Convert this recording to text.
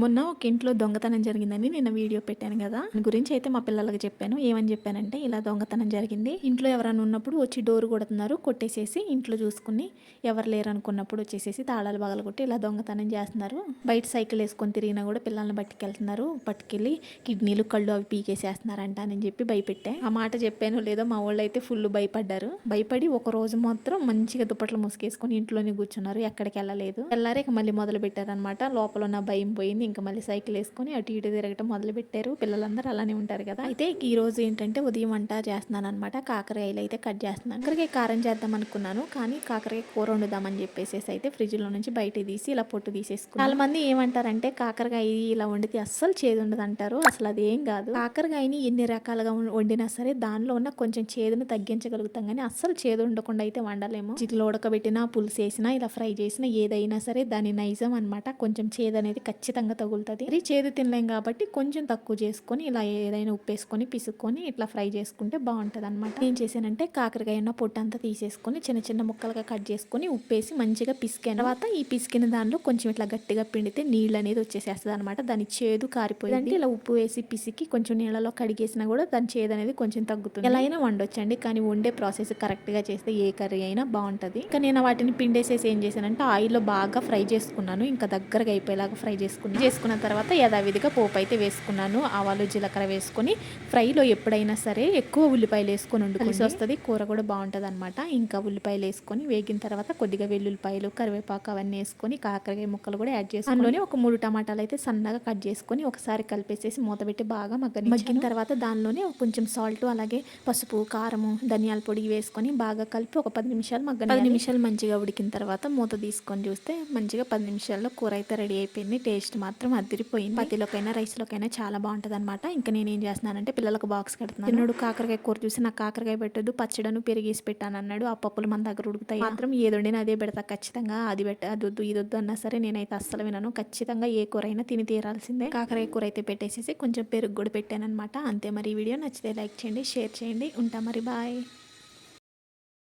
మొన్న ఒక ఇంట్లో దొంగతనం జరిగిందని నేను వీడియో పెట్టాను కదా. గురించి అయితే మా పిల్లలకి చెప్పాను. ఏమని చెప్పానంటే ఇలా దొంగతనం జరిగింది. ఇంట్లో ఎవరైనా ఉన్నప్పుడు వచ్చి డోర్ కొడుతున్నారు కొట్టేసేసి ఇంట్లో చూసుకుని ఎవరు లేరు అనుకున్నప్పుడు వచ్చేసేసి తాళాలు బగలు కొట్టి ఇలా దొంగతనం చేస్తున్నారు. బయట సైకిల్ వేసుకొని తిరిగినా కూడా పిల్లల్ని పట్టుకెళ్తున్నారు. పట్టుకెళ్ళి కిడ్నీలు కళ్ళు అవి పీకేసేస్తున్నారంట అని చెప్పి భయపెట్టే. ఆ మాట చెప్పాను లేదో మా వాళ్ళు అయితే ఫుల్ భయపడ్డారు. భయపడి ఒక రోజు మాత్రం మంచిగా దుప్పట్లు ముసుగేసుకొని ఇంట్లోనే కూర్చున్నారు. ఎక్కడికి వెళ్ళలేదు. వెళ్ళారే మళ్ళీ మొదలు పెట్టారనమాట లోపల ఉన్న భయం పోయింది. ఇంకా మళ్ళీ సైకిల్ వేసుకొని అటు ఇటు తిరగటం మొదలు పెట్టారు పిల్లలందరూ అలానే ఉంటారు కదా. అయితే ఈ రోజు ఏంటంటే ఉదయం వంట చేస్తున్నాను అనమాట కాకరకాయలు అయితే కట్ చేస్తున్నాను. కాకరకాయ కారం చేద్దాం అనుకున్నాను. కానీ కాకరకాయ కూర వండుదామని చెప్పేసి అయితే ఫ్రిడ్జ్లో నుంచి బయట తీసి ఇలా పొట్టు తీసేసుకున్నాను. చాలా మంది ఏమంటారంటే కాకరకాయ ఇలా వండితే అస్సలు చేదు ఉండదు అంటారు. అసలు అది ఏం కాదు. కాకరకాయని ఎన్ని రకాలుగా వండినా సరే దానిలో ఉన్న కొంచెం చేదును తగ్గించగలుగుతాం కానీ అస్సలు చేదు ఉండకుండా అయితే వండలేము. ఇట్లా ఉడకబెట్టినా పులుసు వేసినా ఇలా ఫ్రై చేసినా ఏదైనా సరే దాని నైజం అన్నమాట. కొంచెం చేదు అనేది ఖచ్చితంగా తగులుతుంది. మరి చేదు తినలేం కాబట్టి కొంచెం తక్కువ చేసుకొని ఇలా ఏదైనా ఉప్పు వేసుకొని పిసుక్కొని ఇట్లా ఫ్రై చేసుకుంటే బాగుంటుంది అనమాట ఏం చేశానంటే కాకరకాయ ఉన్న పొట్టు అంతా తీసేసుకొని చిన్న చిన్న ముక్కలుగా కట్ చేసుకొని ఉప్పేసి మంచిగా పిసికాను. తర్వాత ఈ పిసికిన దానిలో కొంచెం ఇట్లా గట్టిగా పిండితే నీళ్ళు అనేది వచ్చేసేస్తుంది అనమాట దాని చేదు కారిపోయింది. ఇలా ఉప్పు వేసి పిసికి కొంచెం నీళ్ళలో కడిగేసినా కూడా దాని చేదు అనేది కొంచెం తగ్గుతుంది. ఎలా అయినా వండొచ్చండి కానీ వండే ప్రాసెస్ కరెక్ట్గా చేస్తే ఏ కర్రీ అయినా బాగుంటుంది. ఇంకా నేను వాటిని పిండేసేసి ఏం చేశానంటే ఆయిల్లో బాగా ఫ్రై చేసుకున్నాను. ఇంకా దగ్గరగా అయిపోయేలాగా ఫ్రై చేసుకున్నాను చేసుకున్న తర్వాత యథావిధిగా పోపు అయితే వేసుకున్నాను. ఆవాలు జీలకర్ర వేసుకొని ఫ్రైలో ఎప్పుడైనా సరే ఎక్కువ ఉల్లిపాయలు వేసుకొని వండుకోవాల్సి వస్తుంది. కూర కూడా బాగుంటుంది అనమాట ఇంకా ఉల్లిపాయలు వేసుకొని వేగిన తర్వాత కొద్దిగా వెల్లుల్లిపాయలు కరివేపాకు అవన్నీ వేసుకొని కాకరకాయ ముక్కలు కూడా యాడ్ చేసుకొని అందులోనే ఒక మూడు టమాటాలు అయితే సన్నగా కట్ చేసుకొని ఒకసారి కలిపేసేసి మూత పెట్టి బాగా మగ్గని మగ్గిన తర్వాత దానిలోనే కొంచెం సాల్ట్ అలాగే పసుపు కారము ధనియాల పొడి వేసుకొని బాగా కలిపి ఒక పది నిమిషాలు మగ్గని పది నిమిషాలు మంచిగా ఉడికిన తర్వాత మూత తీసుకొని చూస్తే మంచిగా పది నిమిషాల్లో కూర అయితే రెడీ అయిపోయింది. టేస్ట్ మాత్రం అదిరిపోయింది. పతిలోకైనా రైస్లోకైనా చాలా బాగుంటుంది అనమాట ఇంకా నేను ఏం చేస్తున్నానంటే పిల్లలకు బాక్స్ కడుతున్నాను. తిన్నాడు కాకరకాయ కూర చూసి నాకు కాకరకాయ పెట్టొద్దు పచ్చడను పెరిగేసి పెట్టాను అన్నాడు ఆ పప్పులు మన దగ్గర ఉడుకుతాయి? మాత్రం ఏదొండినా అదే పెడతా. ఖచ్చితంగా అది పెట్ట అది వద్దు ఇది వద్దు అన్నా సరే నేనైతే అస్సలు వినను. ఖచ్చితంగా ఏ కూర అయినా తిని తీరాల్సిందే. కాకరకాయ కూర అయితే పెట్టేసేసి కొంచెం పెరుగు కూడా పెట్టాను అనమాట అంతే మరి ఈ వీడియో నచ్చితే లైక్ చేయండి షేర్ చేయండి. ఉంటా మరి బాయ్.